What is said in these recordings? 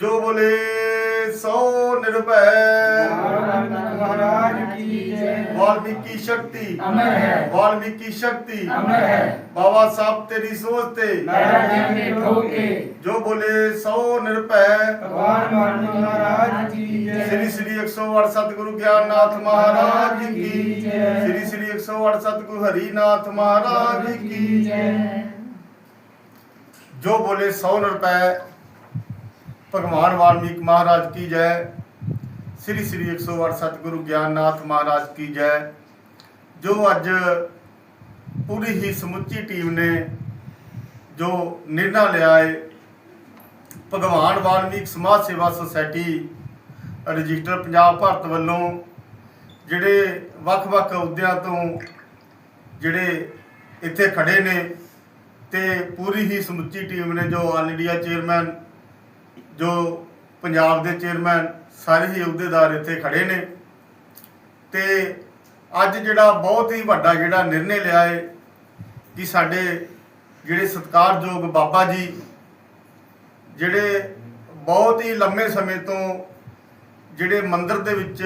जो बोले सौ निर्भय वाल्मीकि शक्ति। वाल्मीकि शक्ति। बाबा साहब तेरी सोच थे जो बोले सौ निर्भय श्री श्री एक सौ अड़सठ गुरु ज्ञान नाथ महाराज की श्री श्री एक सौ अड़सठ गुरु हरिनाथ महाराज की जो बोले सौ निर्भय ਭਗਵਾਨ ਵਾਲਮੀਕ ਮਹਾਰਾਜ ਕੀ ਜੈ। ਸ੍ਰੀ ਸ੍ਰੀ 108 ਸਤਿਗੁਰੂ ਗਿਆਨਨਾਥ ਮਹਾਰਾਜ ਕੀ ਜੈ, ਜੋ ਅੱਜ ਪੂਰੀ ਹੀ ਸਮੁੱਚੀ ਟੀਮ ਨੇ ਜੋ ਨਿਰਣਾ ਲਿਆ ਹੈ ਭਗਵਾਨ ਵਾਲਮੀਕ ਸਮਾਜ ਸੇਵਾ ਸੁਸਾਇਟੀ ਰਜਿਸਟਰ ਪੰਜਾਬ ਭਾਰਤ ਵੱਲੋਂ, ਜਿਹੜੇ ਵੱਖ-ਵੱਖ ਅਹੁਦਿਆਂ ਤੋਂ ਜਿਹੜੇ ਇੱਥੇ ਖੜੇ ਨੇ ਤੇ ਪੂਰੀ ਹੀ ਸਮੁੱਚੀ ਟੀਮ ਨੇ ਜੋ ਆਲ ਇੰਡੀਆ ਚੇਅਰਮੈਨ ਜੋ ਪੰਜਾਬ ਦੇ ਚੇਅਰਮੈਨ ਸਾਰੇ ਹੀ ਅਹੁਦੇਦਾਰ ਇੱਥੇ ਖੜੇ ਨੇ। ਤੇ ਅੱਜ ਜਿਹੜਾ ਬਹੁਤ ਹੀ ਵੱਡਾ ਜਿਹੜਾ ਨਿਰਣੇ ਲਿਆ ਹੈ ਕਿ ਸਾਡੇ ਜਿਹੜੇ ਸਤਿਕਾਰਯੋਗ ਬਾਬਾ ਜੀ, ਜਿਹੜੇ ਬਹੁਤ ਹੀ ਲੰਮੇ ਸਮੇਂ ਤੋਂ ਜਿਹੜੇ ਮੰਦਿਰ ਦੇ ਵਿੱਚ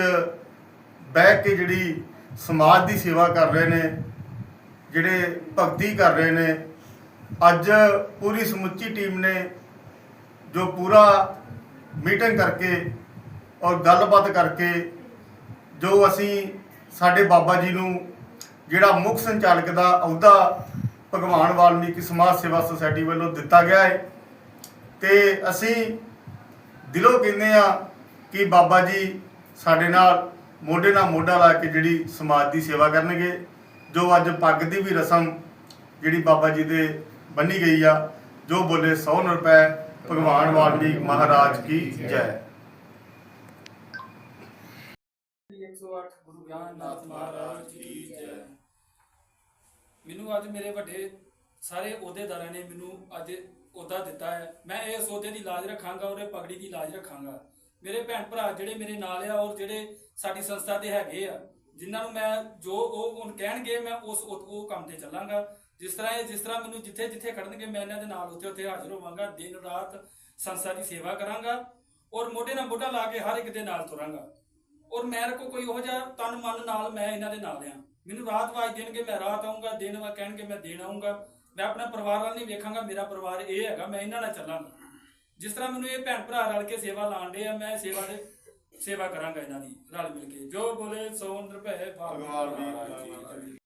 ਬਹਿ ਕੇ ਜਿਹੜੀ ਸਮਾਜ ਦੀ ਸੇਵਾ ਕਰ ਰਹੇ ਨੇ, ਜਿਹੜੇ ਭਗਤੀ ਕਰ ਰਹੇ ਨੇ, ਅੱਜ ਪੂਰੀ ਸਮੁੱਚੀ ਟੀਮ ਨੇ ਜੋ ਪੂਰਾ ਮੀਟਿੰਗ ਕਰਕੇ ਔਰ ਗੱਲਬਾਤ ਕਰਕੇ ਜੋ ਅਸੀਂ ਸਾਡੇ ਬਾਬਾ ਜੀ ਨੂੰ ਜਿਹੜਾ ਮੁੱਖ ਸੰਚਾਲਕ ਦਾ ਅਹੁਦਾ ਭਗਵਾਨ ਵਾਲਮੀਕੀ ਸਮਾਜ ਸੇਵਾ ਸੁਸਾਇਟੀ ਵੱਲੋਂ ਦਿੱਤਾ ਗਿਆ ਹੈ ਤੇ ਅਸੀਂ ਦਿਲੋਂ ਕਹਿੰਦੇ ਆ ਕਿ ਬਾਬਾ ਜੀ ਸਾਡੇ ਨਾਲ ਮੋਢੇ ਨਾਲ ਮੋਢਾ ਲਾ ਕੇ ਜਿਹੜੀ ਸਮਾਜ ਦੀ ਸੇਵਾ ਕਰਨਗੇ, ਜੋ ਅੱਜ ਪੱਗ ਦੀ ਵੀ ਰਸਮ ਜਿਹੜੀ ਬਾਬਾ ਜੀ ਦੇ ਬੰਨੀ ਗਈ ਆ, ਜੋ ਬੋਲੇ 100 ਰੁਪਏ ਭਗਵਾਨ ਵਾਲਮੀਕ ਮਹਾਰਾਜ ਕੀ ਜੈ। 108 ਗੁਰੂ ਗਿਆਨਨਾਥ ਮਹਾਰਾਜ ਕੀ ਜੈ। ਮੈਨੂੰ ਅੱਜ ਮੇਰੇ ਵੱਡੇ ਸਾਰੇ ਅਹੁਦੇਦਾਰਾਂ ਨੇ ਮੈਨੂੰ ਅੱਜ ਅਹੁਦਾ ਦਿੱਤਾ ਹੈ। ਮੈਂ ਇਸ ਅਹੁਦੇ ਦੀ ਲਾਜ ਰੱਖਾਂਗਾ ਔਰ ਇਹ ਪਗੜੀ ਦੀ ਲਾਜ ਰੱਖਾਂਗਾ। ਮੇਰੇ ਭੈਣ ਭਰਾ ਜਿਹੜੇ ਮੇਰੇ ਨਾਲ ਆ ਔਰ ਜਿਹੜੇ ਸਾਡੀ ਸੰਸਥਾ ਦੇ ਹੈਗੇ ਆ, ਜਿਨ੍ਹਾਂ ਨੂੰ ਮੈਂ ਜੋ ਉਹ ਹੁਣ ਕਹਿਣਗੇ, ਮੈਂ ਉਸ ਉਹ ਕੰਮ ਤੇ ਚੱਲਾਂਗਾ। ਜਿਸ ਤਰ੍ਹਾਂ ਇਹ ਜਿਸ ਤਰ੍ਹਾਂ ਮੈਨੂੰ ਜਿੱਥੇ ਜਿੱਥੇ ਖੜਨਗੇ ਮੈਂ ਇਹਨਾਂ ਦੇ ਨਾਲ ਉੱਥੇ ਉੱਥੇ ਹਾਜ਼ਰ ਹੋਵਾਂਗਾ। ਦਿਨ ਰਾਤ ਸੰਸਥਾ ਦੀ ਸੇਵਾ ਕਰਾਂਗਾ ਔਰ ਮੋਢੇ ਨਾਲ ਮੋਢਾ ਲਾ ਕੇ ਹਰ ਇੱਕ ਦੇ ਨਾਲ ਤੁਰਾਂਗਾ। ਔਰ ਮੇਰੇ ਕੋ ਕੋਈ ਉਹ ਜਿਹਾ ਤਨ ਮਨ ਨਾਲ ਮੈਂ ਇਹਨਾਂ ਦੇ ਨਾਲ ਆ ਮੈਨੂੰ ਰਾਤ ਵਾਜ ਦੇਣਗੇ ਮੈਂ ਰਾਤ ਆਉਂਗਾ ਦਿਨ ਵਾ ਕਹਿਣਗੇ ਮੈਂ ਦਿਨ ਆਉਂਗਾ ਮੈਂ ਆਪਣਾ ਪਰਿਵਾਰ ਵੱਲ ਨਹੀਂ ਵੇਖਾਂਗਾ ਮੇਰਾ ਪਰਿਵਾਰ ਇਹ ਹੈਗਾ ਮੈਂ ਇਹਨਾਂ ਨਾਲ ਚੱਲਾਂਗਾ। ਜਿਸ ਤਰ੍ਹਾਂ ਮੈਨੂੰ ਇਹ ਭੈਣ ਭਰਾ ਰਲ ਕੇ ਸੇਵਾ ਲਾਣ ਦੇ ਆ ਮੈਂ ਸੇਵਾ ਦੇ ਸੇਵਾ ਕਰਾਂਗਾ ਇਹਨਾਂ ਦੀ ਰਲ ਮਿਲ ਕੇ। ਜੋ ਬੋਲੇ ਸੋ ਰੁਪਏ ਭਗਵਾਨ ਜੀ।